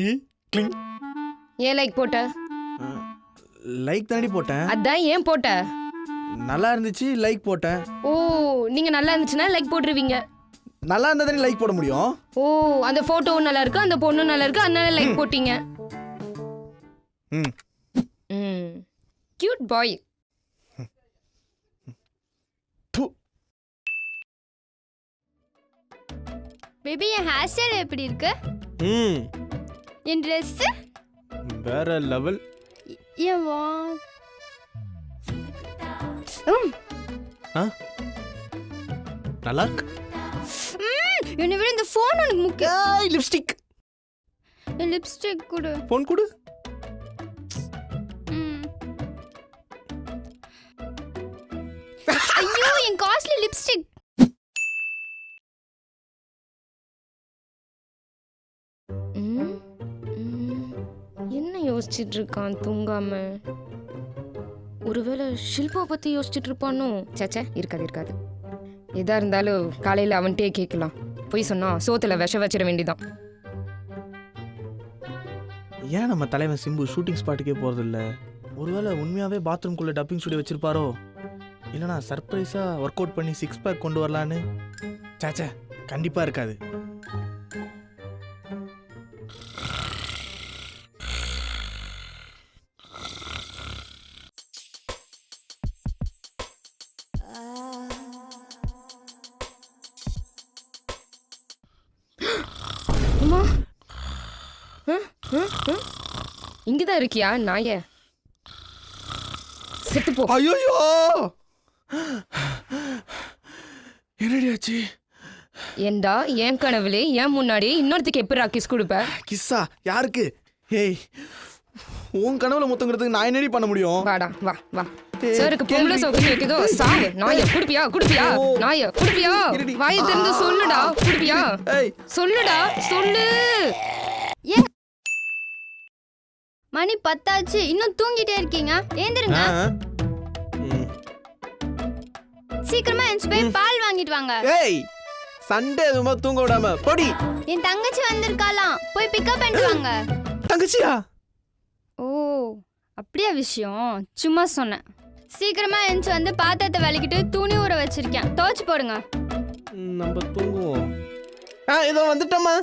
ஈ கிளிங். ஏன் லைக் போட்ட? லைக் தாண்டி போட்டேன். அதான் ஏன் போட்ட? நல்லா இருந்துச்சு லைக் போட்டேன். ஓ நீங்க நல்லா இருந்துச்சுன்னா லைக் போட்டுருவீங்க. நல்லா இருந்தா தானே லைக் போட முடியும்? ஓ அந்த போட்டோவும் நல்லா இருக்கு அந்த பொண்ணும் நல்லா இருக்கு அதனால லைக் போட்டீங்க. ம். ம். கியூட் பாய் ப்பு. பேபி என் ஹேர் ஸ்டைல் எப்படி இருக்கு? ம். என் ட்ரெஸ் வேற லெவல் என் வா? ஆ? நல்லா இருக்கு. என்னை விட இந்த ஃபோன் உனக்கு முக்கியம். லிப்ஸ்டிக் லிப்ஸ்டிக் கொடு. ஃபோன் கொடு. ஐயோ என் காஸ்ட்லி லிப்ஸ்டிக் ம், என்ன யோசிச்சுட்டு இருக்கான் தூங்காம? ஒருவேளை ஷில்பா பத்தி யோசிச்சுட்டு இருப்பானோ சேச்சே இருக்காது இருக்காது. எதா இருந்தாலும் காலையில அவன்கிட்டயே கேட்கலாம். போய் சொன்னா சோத்துல விஷ வச்சிட வேண்டிதான். ஏன் நம்ம தலைவன் சிம்பு ஷூட்டிங் ஸ்பாட்டுக்கே போறதில்ல? ஒருவேளை உண்மையாவே பாத்ரூம்குள்ள டப்பிங் ஸ்டுடியோ வச்சிருப்பாரோ? இல்லைனா சர்ப்ரைஸா ஒர்க் அவுட் பண்ணி சிக்ஸ் பேக் கொண்டு வரலான்னு? சேச்சே கண்டிப்பா இருக்காது. அம்மா இங்கதான் இருக்கியா? நாய செத்து போ ஐயோ என்னடி ஆச்சு? ஏண்டா என் கனவுலே என் முன்னாடி இன்னொருத்துக்கு எப்படி கிஸ் கொடுப்ப? கிஸ்ஸா யாருக்கு? ஏய் உன் கனவுல முத்தங்கிறதுக்கு நான் என்னடி பண்ண முடியும்? வாடா வா வா. சாருக்கு பொம்பளை சோக்கு கேக்குதோ? சாவு நாய குடுப்பியா? குடுப்பியா. நாய குடுப்பியா. வாயை திறந்து சொல்லுடா. குடுப்பியா? ஏய். சொல்லுடா. சொல்லு. மணி பத்தாச்சு. இன்னும் தூங்கிட்டே இருக்கீங்க. ஏந்திருங்க. சீக்கிரமா எந்திச்சு போய் பால் வாங்கிட்டு வாங்க. ஏய் சண்டே எதுவுமா தூங்க விடாம பொடி. என் தங்கச்சி வந்திருக்காளாம். போய் பிக்கப் பண்ணிட்டு வாங்க. தங்கச்சியா? ஓ அப்படியா விஷயம். சும்மா சொன்னேன். சீக்கிரமா எஞ்சி வந்து பாத்திரத்தை விளக்கிட்டு துணி ஊற வச்சிருக்கேன். துவைச்சு போடுங்க. ம், நம்ம தூங்குவோம். ஆ இதோ வந்துட்டோம்மா.